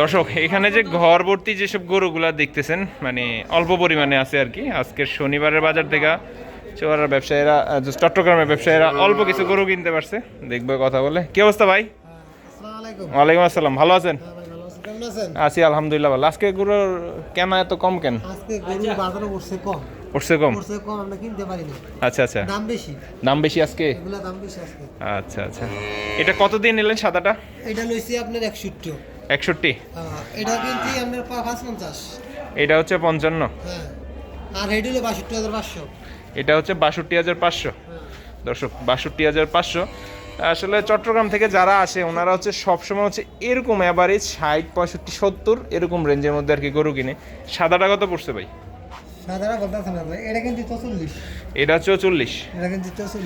দর্শক এখানে যে ঘর ভর্তি যেসব গরুগুলা দেখতেছেন মানে অল্প পরিমাণে আছে আর কি। আজকের শনিবারের বাজার থেকে চোয়ারার ব্যবসায়ীরা চট্টগ্রামের ব্যবসায়ীরা অল্প কিছু গরু কিনতে পারছে। দেখবে কথা বলে। কি অবস্থা ভাই? ওয়ালাইকুম আসসালাম। ভালো আছেন? হ্যাঁ আছেন? আছি আলহামদুলিল্লাহ ভালো। আজকে গরুর কেন এত কম কেন? আজকে গরু বাজারে উঠছে কম। উঠছে কম? উঠছে কম আমরা কিনতে পারি না আচ্ছা আচ্ছা। দাম বেশি। দাম বেশি আজকে? এগুলা দাম বেশি আজকে। আচ্ছা আচ্ছা। এটা কত দিয়ে নিলেন সাদাটা? এটা লইছি আপনার একষট্টি। একষট্টি। এটা পাঁচ পঞ্চাশ। এটা হচ্ছে পঞ্চান্ন। হ্যাঁ আর হেড হলো বাষট্টি হাজার পাঁচশো। এটা হচ্ছে বাষট্টি হাজার পাঁচশো। হ্যাঁ। দর্শক বাষট্টি হাজার পাঁচশো। আসলে চট্টগ্রাম থেকে যারা আসে ওনারা হচ্ছে সবসময় হচ্ছে এরকম অ্যাভারেজ ষাট পঁয়ষট্টি সত্তর এরকম রেঞ্জের মধ্যে আর কি গরু কিনে। সাদাটা কত পড়ছে ভাই? এটা কিন্তু চৌচল্লিশ। এটা হচ্ছে চল্লিশ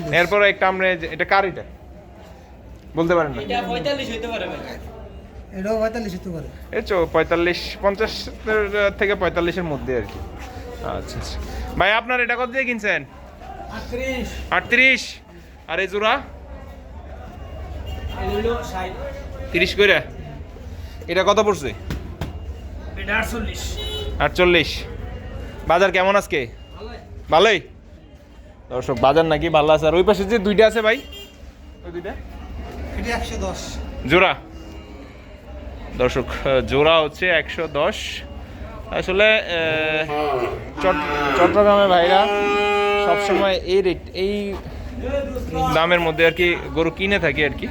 এটা এরপরে একটা আমরা যে- এটা কার এটা? বলতে পারেন না। এটাও পঁয়তাল্লিশ হতে পারে এই চো পঁয়তাল্লিশ পঞ্চাশ থেকে পঁয়তাল্লিশের মধ্যে আর কি। আচ্ছা আচ্ছা। ভাই আপনার এটা কত দিয়ে কিনছেন? আটত্রিশ। আটত্রিশ। আর এই জোড়া? তিরিশ করে এটা কত পড়ছে? এটা আটচল্লিশ। আটচল্লিশ। বাজার কেমন আজকে? ভালোই। দর্শক বাজার নাকি ভালো আছে। আর ওই পাশে যে দুইটা আছে ভাই? ওই দুইটা? একশো দশ। জোড়া? দর্শক জোড়া হচ্ছে একশো দশ। আসলে চট্টগ্রামের চট- চট্টগ্রামে ভাইরা সবসময় এই রেট এই দামের মধ্যে আর কি গরু কিনে থাকে আর কি।